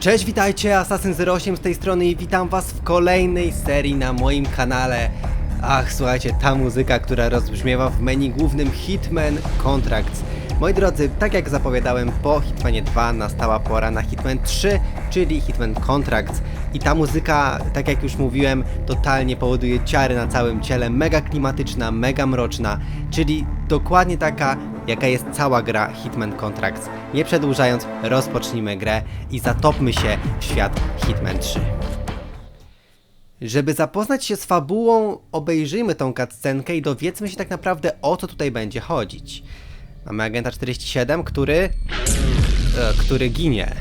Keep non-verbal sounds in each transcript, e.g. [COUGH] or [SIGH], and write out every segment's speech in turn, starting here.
Cześć, witajcie, Assassin08 z tej strony i witam was w kolejnej serii na moim kanale. Ach, słuchajcie, ta muzyka, która rozbrzmiewa w menu głównym Hitman Contracts. Moi drodzy, tak jak zapowiadałem, po Hitmanie 2 nastała pora na Hitman 3, czyli Hitman Contracts. I ta muzyka, tak jak już mówiłem, totalnie powoduje ciary na całym ciele, mega klimatyczna, mega mroczna, czyli dokładnie taka, jaka jest cała gra Hitman Contracts. Nie przedłużając, rozpocznijmy grę i zatopmy się w świat Hitman 3. Żeby zapoznać się z fabułą, obejrzyjmy tą cutscenkę i dowiedzmy się tak naprawdę o co tutaj będzie chodzić. Mamy agenta 47, który... E, który ginie.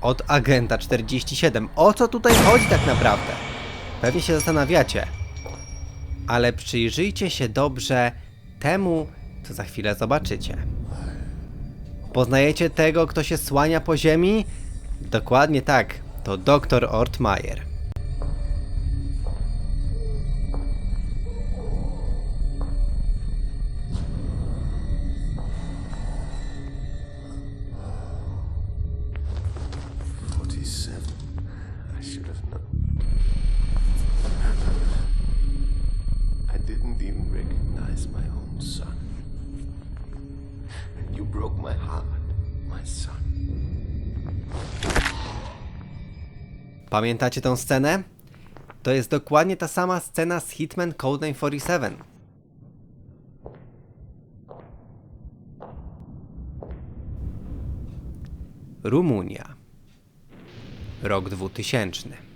Od agenta 47. O co tutaj chodzi tak naprawdę? Pewnie się zastanawiacie. Ale przyjrzyjcie się dobrze temu, co za chwilę zobaczycie. Poznajecie tego, kto się słania po ziemi? Dokładnie tak. To dr. I should have known. Broke my heart, my son. Pamiętacie tą scenę? To jest dokładnie ta sama scena z Hitman Codename 47. Rumunia. Rok 2000.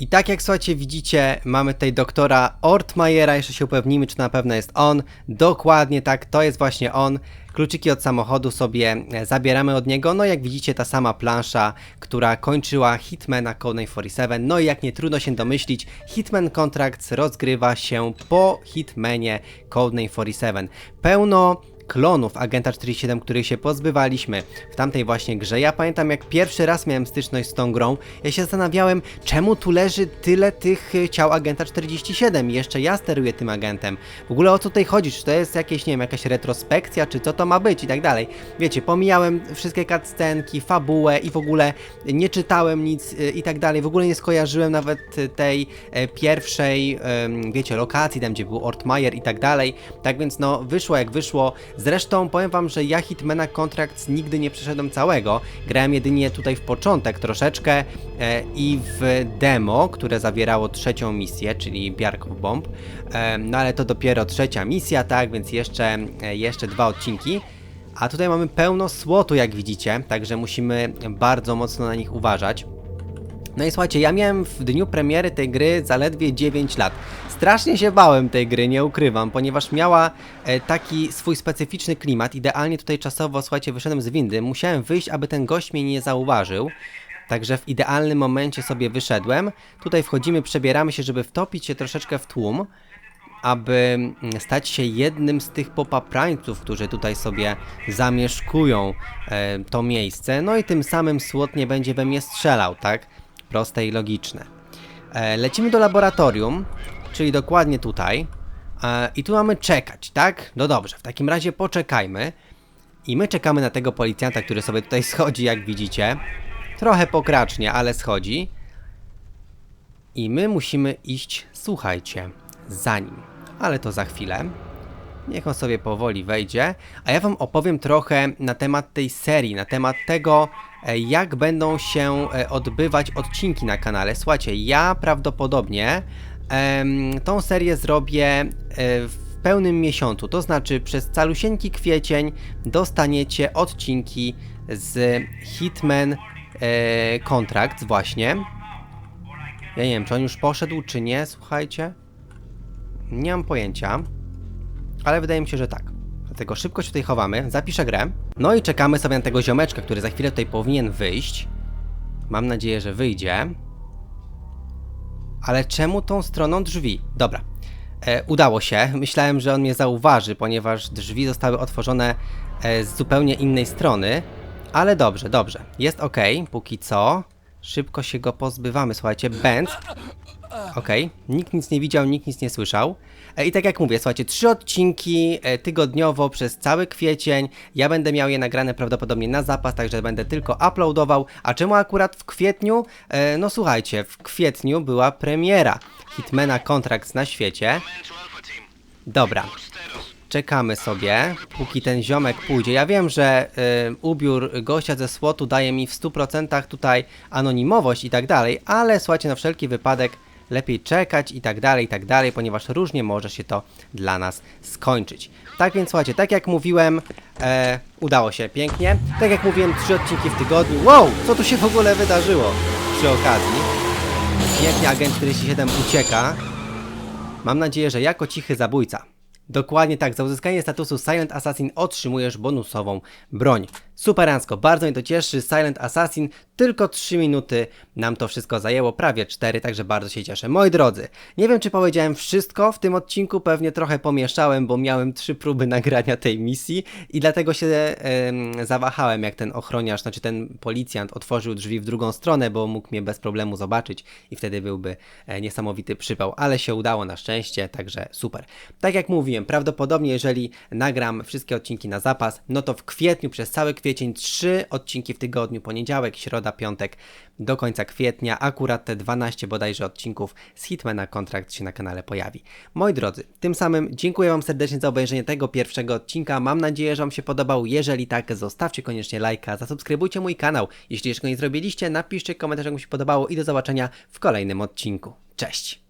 I tak jak słuchajcie, widzicie, mamy tutaj doktora Ortmajera, jeszcze się upewnimy, czy na pewno jest on. Dokładnie tak, to jest właśnie on. Kluczyki od samochodu sobie e, zabieramy od niego. No jak widzicie, ta sama plansza, która kończyła Hitmana Codename 47. No i jak nie trudno się domyślić, Hitman Contracts rozgrywa się po Hitmanie Codename 47. Pełno klonów Agenta 47, których się pozbywaliśmy w tamtej właśnie grze. Ja pamiętam jak pierwszy raz miałem styczność z tą grą, ja się zastanawiałem, czemu tu leży tyle tych y, ciał Agenta 47 i jeszcze ja steruję tym agentem. W ogóle o co tutaj chodzi? Czy to jest jakieś, nie wiem, jakaś retrospekcja, czy co to ma być i tak dalej. Wiecie, pomijałem wszystkie cutscenki, fabułę i w ogóle nie czytałem nic y, i tak dalej. W ogóle nie skojarzyłem nawet y, tej pierwszej, wiecie, lokacji, tam gdzie był Ortmajer i tak dalej. Tak więc no, wyszło jak wyszło. Zresztą powiem wam, że ja Hitmana Contracts nigdy nie przeszedłem całego. Grałem jedynie tutaj w początek troszeczkę e, i w demo, które zawierało trzecią misję, czyli Biarków Bomb. E, no ale to dopiero trzecia misja, tak, więc jeszcze, e, jeszcze dwa odcinki. A tutaj mamy pełno słotu, jak widzicie, także musimy bardzo mocno na nich uważać. No i słuchajcie, ja miałem w dniu premiery tej gry zaledwie 9 lat. Strasznie się bałem tej gry, nie ukrywam, ponieważ miała e, taki swój specyficzny klimat. Idealnie tutaj czasowo, słuchajcie, wyszedłem z windy. Musiałem wyjść, aby ten gość mnie nie zauważył. Także w idealnym momencie sobie wyszedłem. Tutaj wchodzimy, przebieramy się, żeby wtopić się troszeczkę w tłum aby mm, stać się jednym z tych popaprańców, którzy tutaj sobie zamieszkują e, to miejsce, no i tym samym słod nie będzie we mnie strzelał, tak? Proste i logiczne. E, lecimy do laboratorium, czyli dokładnie tutaj. E, I tu mamy czekać, tak? No dobrze, w takim razie poczekajmy. I my czekamy na tego policjanta, który sobie tutaj [LAUGHS] schodzi, jak widzicie. Trochę pokracznie, ale schodzi. I my musimy iść, słuchajcie, za nim. Ale to za chwilę. Niech on sobie powoli wejdzie. A ja wam opowiem trochę na temat tej serii, na temat tego, e, jak będą się e, odbywać odcinki na kanale. Słuchajcie, ja prawdopodobnie tą serię zrobię e, w pełnym miesiącu. To znaczy przez calusieńki kwiecień dostaniecie odcinki z Hitman e, Contracts właśnie. Ja nie wiem, czy on już poszedł, czy nie, słuchajcie. Nie mam pojęcia, ale wydaje mi się, że tak. Dlatego szybko się tutaj chowamy, zapiszę grę. No i czekamy sobie na tego ziomeczka, który za chwilę tutaj powinien wyjść. Mam nadzieję, że wyjdzie. Ale czemu tą stroną drzwi? Dobra. E, udało się. Myślałem, że on mnie zauważy, ponieważ drzwi zostały otworzone e, z zupełnie innej strony. Ale dobrze, dobrze. Jest ok, póki co. Szybko się go pozbywamy. Słuchajcie, Benz Okej, nikt nic nie widział, nikt nic nie słyszał. E, I tak jak mówię, słuchajcie, trzy odcinki e, tygodniowo przez cały kwiecień. Ja będę miał je nagrane prawdopodobnie na zapas, także będę tylko uploadował. A czemu akurat w kwietniu? E, No słuchajcie, w kwietniu była premiera Hitmana Contracts na świecie. Dobra, czekamy sobie, póki ten ziomek pójdzie. Ja wiem, że y, ubiór gościa ze słotu daje mi w 100% tutaj anonimowość i tak dalej, ale słuchajcie, na wszelki wypadek lepiej czekać i tak dalej, i tak dalej, ponieważ różnie może się to dla nas skończyć. Tak więc słuchajcie, tak jak mówiłem, e, udało się pięknie. Tak jak mówiłem, trzy odcinki w tygodniu. Wow, co tu się w ogóle wydarzyło przy okazji? Pięknie agent 47 ucieka. Mam nadzieję, że jako cichy zabójca. Dokładnie tak, za uzyskanie statusu Silent Assassin otrzymujesz bonusową broń. Superancko, bardzo mnie to cieszy. Silent Assassin, tylko 3 minuty nam to wszystko zajęło, prawie 4, także bardzo się cieszę. Moi drodzy, nie wiem czy powiedziałem wszystko w tym odcinku, pewnie trochę pomieszałem, bo miałem trzy próby nagrania tej misji i dlatego się em, zawahałem, jak ten ochroniarz, znaczy ten policjant otworzył drzwi w drugą stronę, bo mógł mnie bez problemu zobaczyć i wtedy byłby e, niesamowity przypał, ale się udało na szczęście, także super. Tak jak mówiłem, prawdopodobnie jeżeli nagram wszystkie odcinki na zapas, no to w kwietniu, przez cały kwiecień, trzy odcinki w tygodniu, poniedziałek, środa, piątek, do końca kwietnia, akurat te 12 bodajże odcinków z Hitmana Kontrakt się na kanale pojawi. Moi drodzy, tym samym dziękuję Wam serdecznie za obejrzenie tego pierwszego odcinka. Mam nadzieję, że Wam się podobał. Jeżeli tak, zostawcie koniecznie lajka, zasubskrybujcie mój kanał. Jeśli jeszcze go nie zrobiliście, napiszcie komentarz, jak Wam się podobało i do zobaczenia w kolejnym odcinku. Cześć!